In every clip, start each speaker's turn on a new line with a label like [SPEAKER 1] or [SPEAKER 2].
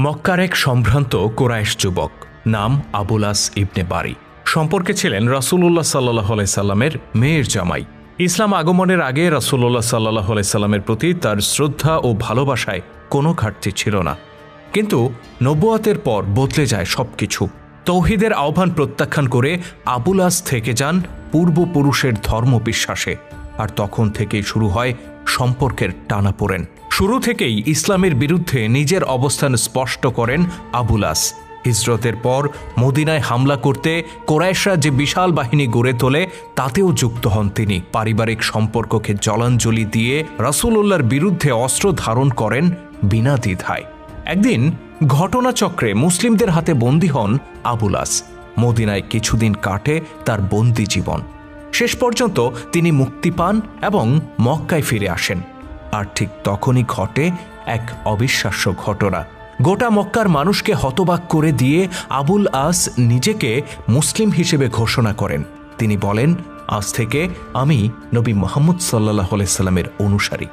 [SPEAKER 1] মক্কার এক সম্ভ্রান্ত কোরাইশ যুবক নাম আবুলাস ইবনে বারি। সম্পর্কে ছিলেন রাসূলুল্লাহ সাল্লাহ সাল্লামের মেয়ের জামাই। ইসলাম আগমনের আগে রাসূলুল্লাহ সাল্লাহ সাল্লামের প্রতি তার শ্রদ্ধা ও ভালোবাসায় কোনো ঘাটতি ছিল না। কিন্তু নব্বয়াতের পর বদলে যায় সবকিছু। তৌহিদের আহ্বান প্রত্যাখ্যান করে আবুলাস থেকে যান পূর্বপুরুষের ধর্ম বিশ্বাসে আর তখন থেকেই শুরু হয় সম্পর্কের টানাপোড়েন। শুরু থেকেই ইসলামের বিরুদ্ধে নিজের অবস্থান স্পষ্ট করেন আবুলাস হিজরতের পর মদিনায় হামলা করতে কোরাইশরা যে বিশাল বাহিনী গড়ে তোলে, তাতেও যুক্ত হন তিনি। পারিবারিক সম্পর্ককে জলাঞ্জলি দিয়ে রাসূলুল্লাহর বিরুদ্ধে অস্ত্র ধারণ করেন বিনা দ্বিধায়। একদিন ঘটনাচক্রে মুসলিমদের হাতে বন্দী হন আবুলাস মদিনায় কিছুদিন কাটে তার বন্দি জীবন। শেষ পর্যন্ত তিনি মুক্তি পান এবং মক্কায় ফিরে আসেন। আর ঠিক তখনই ঘটে এক অবিশ্বাস্য ঘটনা। গোটা মক্কার মানুষকে হতবাক করে দিয়ে আবুল আস নিজেকে মুসলিম হিসেবে ঘোষণা করেন। তিনি বলেন, আজ থেকে আমি নবী মোহাম্মদ সাল্লাহ সাল্লামের অনুসারী।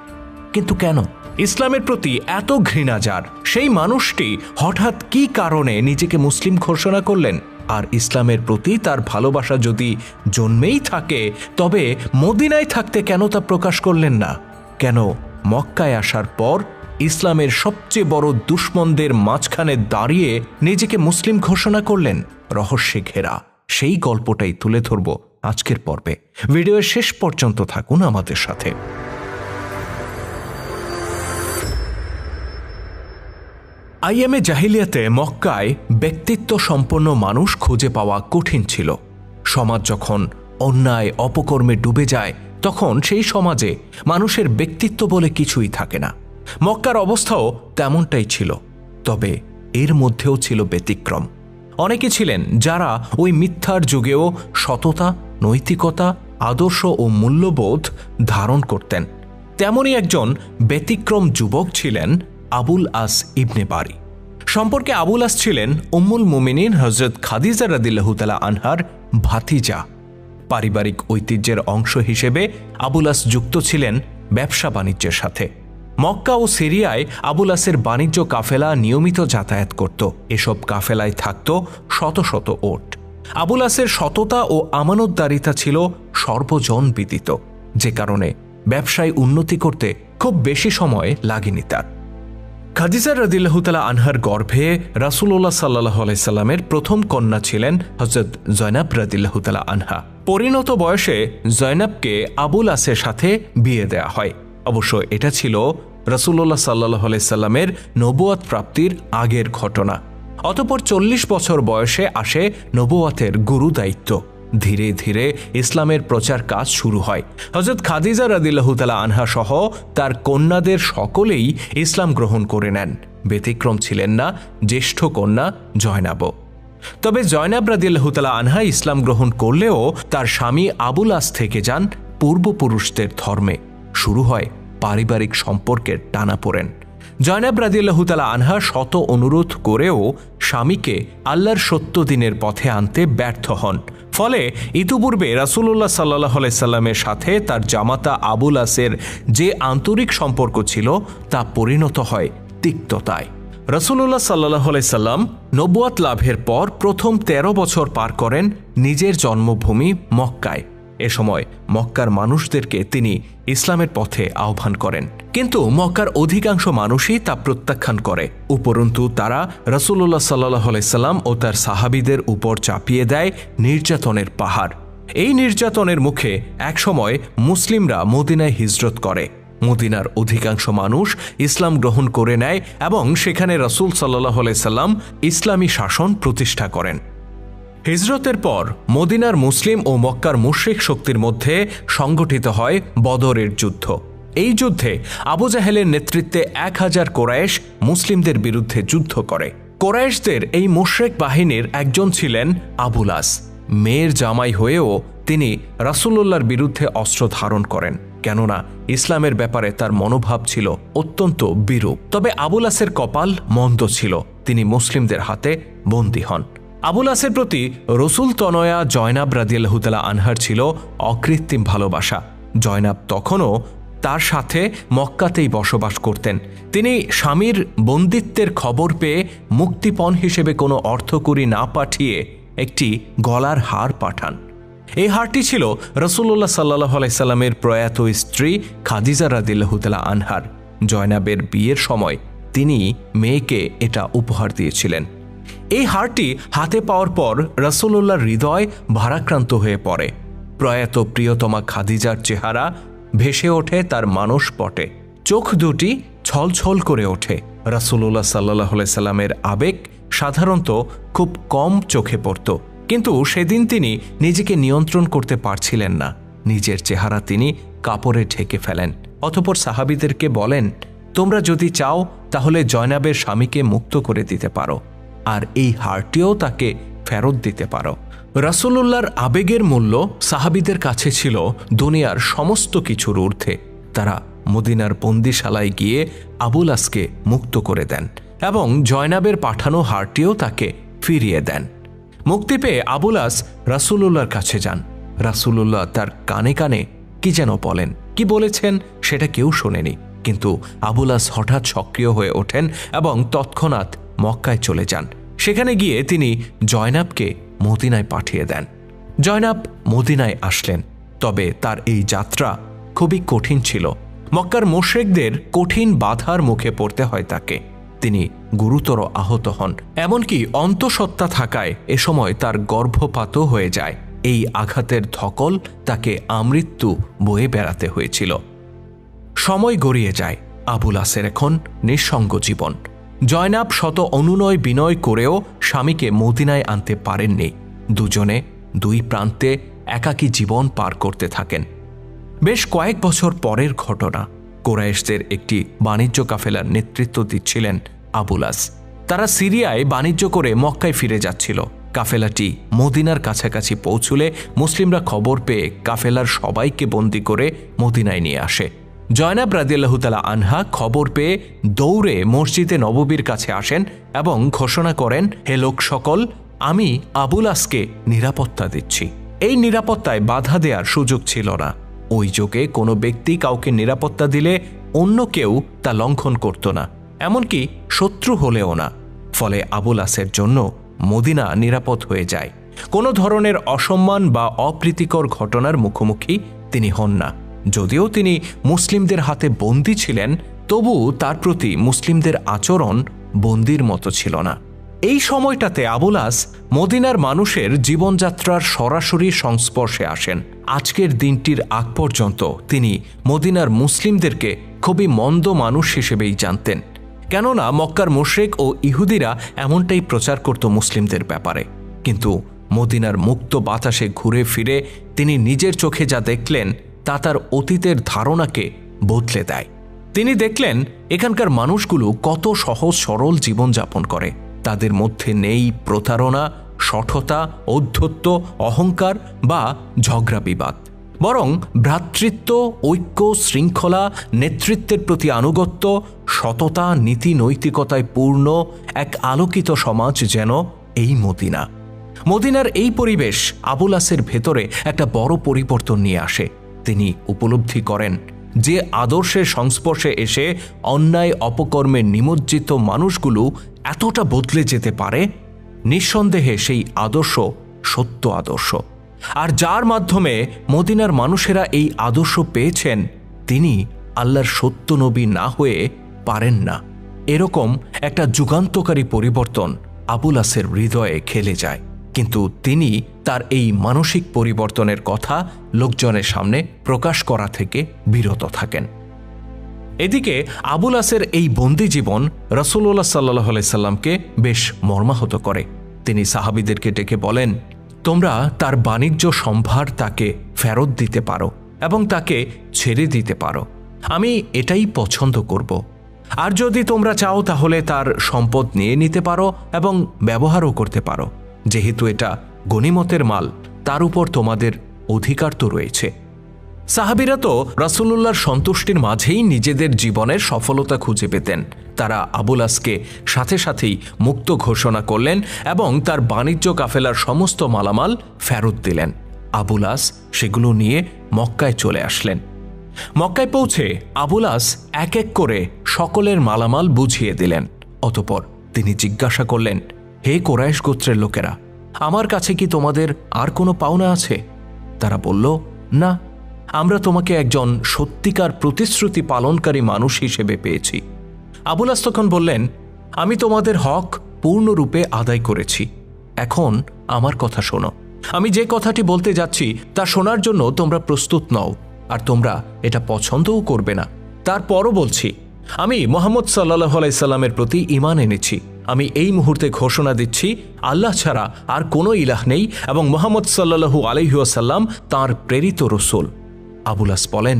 [SPEAKER 1] কিন্তু কেন? ইসলামের প্রতি এত ঘৃণা যার। সেই মানুষটি হঠাৎ কি কারণে নিজেকে মুসলিম ঘোষণা করলেন? আর ইসলামের প্রতি তার ভালোবাসা যদি জন্মেই থাকে, তবে মদিনায় থাকতে কেন তা প্রকাশ করলেন না? কেন মক্কায় আসার পর ইসলামের সবচেয়ে বড় দুশ্মনদের মাঝখানে দাঁড়িয়ে নিজেকে মুসলিম ঘোষণা করলেন। রহস্যে ঘেরা। সেই গল্পটাই তুলে ধরব আজকের পর্বে। ভিডিওর শেষ পর্যন্ত থাকুন আমাদের সাথে। আইএমএ জাহিলিয়াতে মক্কায় ব্যক্তিত্ব সম্পন্ন মানুষ খুঁজে পাওয়া কঠিন ছিল। সমাজ যখন অন্যায়, অপকর্মে ডুবে যায়, তখন সেই সমাজে মানুষের ব্যক্তিত্ব বলে কিছুই থাকে না। মক্কার অবস্থাও তেমনটাই ছিল, তবে এর মধ্যেও ছিল ব্যতিক্রম। অনেকে ছিলেন যারা ওই মিথ্যার যুগেও সততা, নৈতিকতা, আদর্শ ও মূল্যবোধ ধারণ করতেন। তেমনই একজন ব্যতিক্রম যুবক ছিলেন আবুল আস ইবনে বারি। সম্পর্কে আবুল আস ছিলেন উম্মুল মুমিনিন হজরত খাদিজা রাদিল্লাহুতালা আনহার ভাতিজা। পারিবারিক ঐতিহ্যের অংশ হিসেবে আবুল আস যুক্ত ছিলেন ব্যবসা বাণিজ্যের সাথে। মক্কা ও সিরিয়ায় আবুল আসের বাণিজ্য কাফেলা নিয়মিত যাতায়াত করত। এসব কাফেলায় থাকত শত শত ওট। আবুল আসের সততা ও আমানতদারিতা ছিল সর্বজন বিদিত। যে কারণে ব্যবসায় উন্নতি করতে খুব বেশি সময় লাগেনি তার। খাদিজা রদিল্লাহতালা আনহার গর্ভে রাসুল্লাহ সাল্লাহ আলাইসাল্লামের প্রথম কন্যা ছিলেন হজরত জয়নাব রদিল্লাহতালা আনহা। পরিণত বয়সে জয়নাবকে আবুল আসের সাথে বিয়ে দেয়া হয়। অবশ্য এটা ছিল রসুল্লাহ সাল্লাহ আলাইসাল্লামের নবুয়াত প্রাপ্তির আগের ঘটনা। অতপর চল্লিশ বছর বয়সে আসে নবুয়াতের গুরু দায়িত্ব। ধীরে ধীরে ইসলামের প্রচার কাজ শুরু হয়। হজরত খাদিজা রাদিল্লাহতালা আনহা সহ তার কন্যাদের সকলেই ইসলাম গ্রহণ করে নেন। ব্যতিক্রম ছিলেন না জ্যেষ্ঠ কন্যা জয়নাব তবে জয়নাব রাদিল্লাহতালা আনহা ইসলাম গ্রহণ করলেও তার স্বামী আবুল আস থেকে যান পূর্বপুরুষদের ধর্মে। শুরু হয় পারিবারিক সম্পর্কের টানাপোড়েন। জয়নাব রাদিল্লাহতালা আনহা শত অনুরোধ করেও স্বামীকে আল্লাহর সত্য দিনের পথে আনতে ব্যর্থ হন। ফলে ইতিপূর্বে রাসুল্লাহ সাল্লাহ সাল্লামের সাথে তার জামাতা আবুল আসের যে আন্তরিক সম্পর্ক ছিল তা পরিণত হয় তিক্ততায়। রসুল্লাহ সাল্লাহ সাল্লাম নব্বয়াত লাভের পর প্রথম ১৩ বছর পার করেন নিজের জন্মভূমি মক্কায়। এ সময় মক্কার মানুষদেরকে তিনি ইসলামের পথে আহ্বান করেন। কিন্তু মক্কার অধিকাংশ মানুষই তা প্রত্যাখ্যান করে। উপরন্তু তারা রসুল্লাহ সাল্লাহ সাল্লাম ও তার সাহাবিদের উপর চাপিয়ে দেয় নির্যাতনের পাহাড়। এই নির্যাতনের মুখে একসময় মুসলিমরা মদিনায় হিজরত করে। মদিনার অধিকাংশ মানুষ ইসলাম গ্রহণ করে নেয় এবং সেখানে রসুল সাল্লাহ সাল্লাম ইসলামী শাসন প্রতিষ্ঠা করেন। হিজরতের পর মদিনার মুসলিম ও মক্কার মুশ্রিক শক্তির মধ্যে সংগঠিত হয় বদরের যুদ্ধ। এই যুদ্ধে আবু জাহেলের নেতৃত্বে এক হাজার কোরায়েশ মুসলিমদের বিরুদ্ধে যুদ্ধ করে। কোরায়েশদের এই মুশ্রেক বাহিনীর একজন ছিলেন আবুলাস মেয়ের জামাই হয়েও তিনি রাসুল্লাহর বিরুদ্ধে অস্ত্র ধারণ করেন। কেননা ইসলামের ব্যাপারে তার মনোভাব ছিল অত্যন্ত বিরূপ। তবে আবুলাসের কপাল মন্দ ছিল। তিনি মুসলিমদের হাতে বন্দী হন। আবুল আসের প্রতি রসুল তনয়া জয়নাব রাদিয়াল্লাহুতালা আনহার ছিল অকৃত্রিম ভালোবাসা। জয়নাব তখনও তার সাথে মক্কাতেই বসবাস করতেন। তিনি স্বামীর বন্দিত্বের খবর পেয়ে মুক্তিপণ হিসেবে কোনো অর্থকরী না পাঠিয়ে একটি গলার হার পাঠান। এই হারটি ছিল রসুল্লাহ সাল্লাহ আলাইসাল্লামের প্রয়াত স্ত্রী খাদিজা রাদিল্লাহুতালা আনহার। জয়নাবের বিয়ের সময় তিনি মেয়েকে এটা উপহার দিয়েছিলেন। এই হারটি হাতে পাওয়ার পর রসুল্লাহর হৃদয় ভারাক্রান্ত হয়ে পড়ে। প্রয়াত প্রিয়তমা খাদিজার চেহারা ভেসে ওঠে, তার মানস পটে চোখ দুটি ছলছল করে ওঠে। রাসুল্লাহ সাল্লাহ সাল্লামের আবেগ সাধারণত খুব কম চোখে পড়ত। কিন্তু সেদিন তিনি নিজেকে নিয়ন্ত্রণ করতে পারছিলেন না। নিজের চেহারা তিনি কাপড়ে ঢেকে ফেলেন। অতপর সাহাবিদেরকে বলেন, তোমরা যদি চাও, তাহলে জয়নাবের স্বামীকে মুক্ত করে দিতে পারো। আর এই হারটিও তাকে ফেরত দিতে পারো। রাসুলুল্লাহর আবেগের মূল্য সাহাবিদের কাছে ছিল দুনিয়ার সমস্ত কিছুর ঊর্ধ্বে। তারা মদিনার বন্দিশালায় গিয়ে আবুল আসকে মুক্ত করে দেন এবং জয়নাবের পাঠানো হারটিও তাকে ফিরিয়ে দেন। মুক্তি পেয়ে আবুলাস রাসুলুল্লাহর কাছে যান। রাসুলুল্লাহ তার কানে কানে কি যেন বলেন, কি বলেছেন সেটা কেউ শোনেনি। কিন্তু আবুলাস হঠাৎ সক্রিয় হয়ে ওঠেন এবং তৎক্ষণাৎ মক্কায় চলে যান। সেখানে গিয়ে তিনি জয়নাবকে মদিনায় পাঠিয়ে দেন। জয়নাব মদিনায় আসলেন, তবে তার এই যাত্রা খুবই কঠিন ছিল। মক্কার মোশেকদের কঠিন বাধার মুখে পড়তে হয় তাকে। তিনি গুরুতর আহত হন। এমনকি অন্তঃসত্ত্বা থাকায় এ সময় তার গর্ভপাতও হয়ে যায়। এই আঘাতের ধকল তাকে আমৃত্যু বয়ে বেড়াতে হয়েছিল। সময় গড়িয়ে যায় আবুল আসের এখন নিঃসঙ্গ জীবন। জয়নাব শত অনুনয় বিনয় করেও স্বামীকে মদিনায় আনতে পারেননি। দুজনে দুই প্রান্তে একাকী জীবন পার করতে থাকেন। বেশ কয়েক বছর পরের ঘটনা। কোরাইশদের একটি বাণিজ্য কাফেলার নেতৃত্ব দিচ্ছিলেন আবুলাস তারা সিরিয়ায় বাণিজ্য করে মক্কায় ফিরে যাচ্ছিল। কাফেলাটি মদিনার কাছাকাছি পৌঁছুলে মুসলিমরা খবর পেয়ে কাফেলার সবাইকে বন্দি করে মদিনায় নিয়ে আসে। জয়নাব রাদিয়াল্লাহতালা আনহা খবর পেয়ে দৌড়ে মসজিদে নববীর কাছে আসেন এবং ঘোষণা করেন, হে লোক সকল, আমি আবুলাসকে নিরাপত্তা দিচ্ছি। এই নিরাপত্তায় বাধা দেওয়ার সুযোগ ছিল না। ওই যোগে কোনো ব্যক্তি কাউকে নিরাপত্তা দিলে অন্য কেউ তা লঙ্ঘন করত না, এমনকি শত্রু হলেও না। ফলে আবুল আসের জন্য মদিনা নিরাপদ হয়ে যায়। কোনো ধরনের অসম্মান বা অপ্রীতিকর ঘটনার মুখোমুখি তিনি হন না। যদিও তিনি মুসলিমদের হাতে বন্দী ছিলেন, তবু তার প্রতি মুসলিমদের আচরণ বন্দির মতো ছিল না। এই সময়টাতে আবুলাস মদিনার মানুষের জীবনযাত্রার সরাসরি সংস্পর্শে আসেন। আজকের দিনটির আগ পর্যন্ত তিনি মদিনার মুসলিমদেরকে খুবই মন্দ মানুষ হিসেবেই জানতেন। কেননা মক্কার মোশেক ও ইহুদিরা এমনটাই প্রচার করত মুসলিমদের ব্যাপারে। কিন্তু মদিনার মুক্ত বাতাসে ঘুরে ফিরে তিনি নিজের চোখে যা দেখলেন, তা তার অতীতের ধারণাকে বদলে দেয়। তিনি দেখলেন, এখানকার মানুষগুলো কত সহজ সরল জীবনযাপন করে। তাদের মধ্যে নেই প্রতারণা সঠতা, ঔদ্ধত্য, অহংকার বা ঝগড়া বিবাদ। বরং ভ্রাতৃত্ব, ঐক্য, শৃঙ্খলা, নেতৃত্বের প্রতি আনুগত্য, সততা, নীতি, নৈতিকতায় পূর্ণ এক আলোকিত সমাজ যেন এই মদিনা। মদিনার এই পরিবেশ আবুল আসের ভেতরে একটা বড় পরিবর্তন নিয়ে আসে। তিনি উপলব্ধি করেন যে আদর্শের সংস্পর্শে এসে অন্যায়, অপকর্মে নিমজ্জিত মানুষগুলো এতটা বদলে যেতে পারে নিঃসন্দেহে সেই আদর্শ সত্য আদর্শ। আর যার মাধ্যমে মদিনার মানুষেরা এই আদর্শ পেয়েছেন, তিনি আল্লাহর সত্য নবী না হয়ে পারেন না। এরকম একটা যুগান্তকারী পরিবর্তন আবুল আসের হৃদয়ে খেলে যায়। কিন্তু তিনি তার এই মানসিক পরিবর্তনের কথা লোকজনের সামনে প্রকাশ করা থেকে বিরত থাকেন। এদিকে আবুল আসের এই বন্দি জীবন রসুল্লাহ সাল্লাহ সাল্লামকে বেশ মর্মাহত করে। তিনি সাহাবিদেরকে ডেকে বলেন, তোমরা তার বাণিজ্য সম্ভার তাকে ফেরত দিতে পারো এবং তাকে ছেড়ে দিতে পারো। আমি এটাই পছন্দ করব। আর যদি তোমরা চাও তাহলে তার সম্পদ নিয়ে নিতে পারো এবং ব্যবহারও করতে পারো। যেহেতু এটা গণিমতের মাল, তার উপর তোমাদের অধিকার তো রয়েছে। সাহাবিরা তো রাসুল্লাহর সন্তুষ্টির মাঝেই নিজেদের জীবনের সফলতা খুঁজে পেতেন। তারা আবুলাসকে সাথে সাথেই মুক্ত ঘোষণা করলেন এবং তার বাণিজ্য কাফেলার সমস্ত মালামাল ফেরত দিলেন। আবুলাস সেগুলো নিয়ে মক্কায় চলে আসলেন। মক্কায় পৌঁছে আবুলাস এক এক করে সকলের মালামাল বুঝিয়ে দিলেন। অতপর তিনি জিজ্ঞাসা করলেন, হে কোরাইশ গোত্রের লোকেরা, আমার কাছে কি তোমাদের আর কোনো পাওনা আছে? তারা বলল, না। আমরা তোমাকে একজন সত্যিকার প্রতিশ্রুতি পালনকারী মানুষ হিসেবে পেয়েছি। আবুলাস তখন বললেন, আমি তোমাদের হক পূর্ণরূপে আদায় করেছি। এখন আমার কথা শোনো। আমি যে কথাটি বলতে যাচ্ছি, তা শোনার জন্য তোমরা প্রস্তুত নও, আর তোমরা এটা পছন্দও করবে না। তারপরও বলছি, আমি মোহাম্মদ সাল্লাহ আলাইসাল্লামের প্রতি ইমান এনেছি। আমি এই মুহূর্তে ঘোষণা দিচ্ছি, আল্লাহ ছাড়া আর কোনো ইলাহ নেই এবং মোহাম্মদ সাল্লাহু আলহিউসাল্লাম তাঁর প্রেরিত রসুল। আবুলাস বলেন,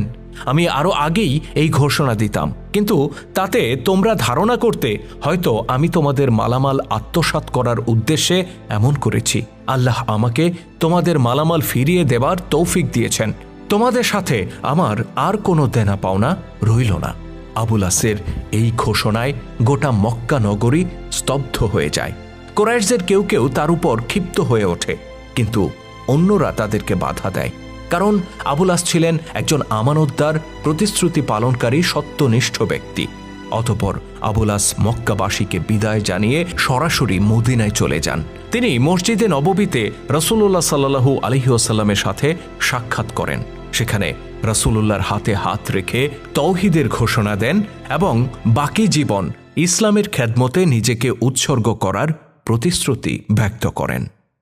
[SPEAKER 1] আমি আরও আগেই এই ঘোষণা দিতাম, কিন্তু তাতে তোমরা ধারণা করতে হয়তো আমি তোমাদের মালামাল আত্মসাৎ করার উদ্দেশ্যে এমন করেছি। আল্লাহ আমাকে তোমাদের মালামাল ফিরিয়ে দেবার তৌফিক দিয়েছেন। তোমাদের সাথে আমার আর কোনো দেনা পাওনা রইল না। আবুলাসের এই ঘোষণায় গোটা মক্কা নগরী স্তব্ধ হয়ে যায়। কোরাইশদের কেউ কেউ তার উপর ক্ষিপ্ত হয়ে ওঠে, কিন্তু অন্যরা তাদেরকে বাধা দেয়। কারণ আবুলাস ছিলেন একজন আমানতদার, প্রতিশ্রুতি পালনকারী, সত্যনিষ্ঠ ব্যক্তি। অতপর আবুলাস মক্কাবাসীকে বিদায় জানিয়ে সরাসরি মদিনায় চলে যান। তিনি মসজিদে নববীতে রসুল্লাহ সাল্লাহু আলহিউসাল্লামের সাথে সাক্ষাৎ করেন। সেখানে রসুল্লাহর হাতে হাত রেখে তৌহিদের ঘোষণা দেন এবং বাকি জীবন ইসলামের খেদমতে নিজেকে উৎসর্গ করার প্রতিশ্রুতি ব্যক্ত করেন।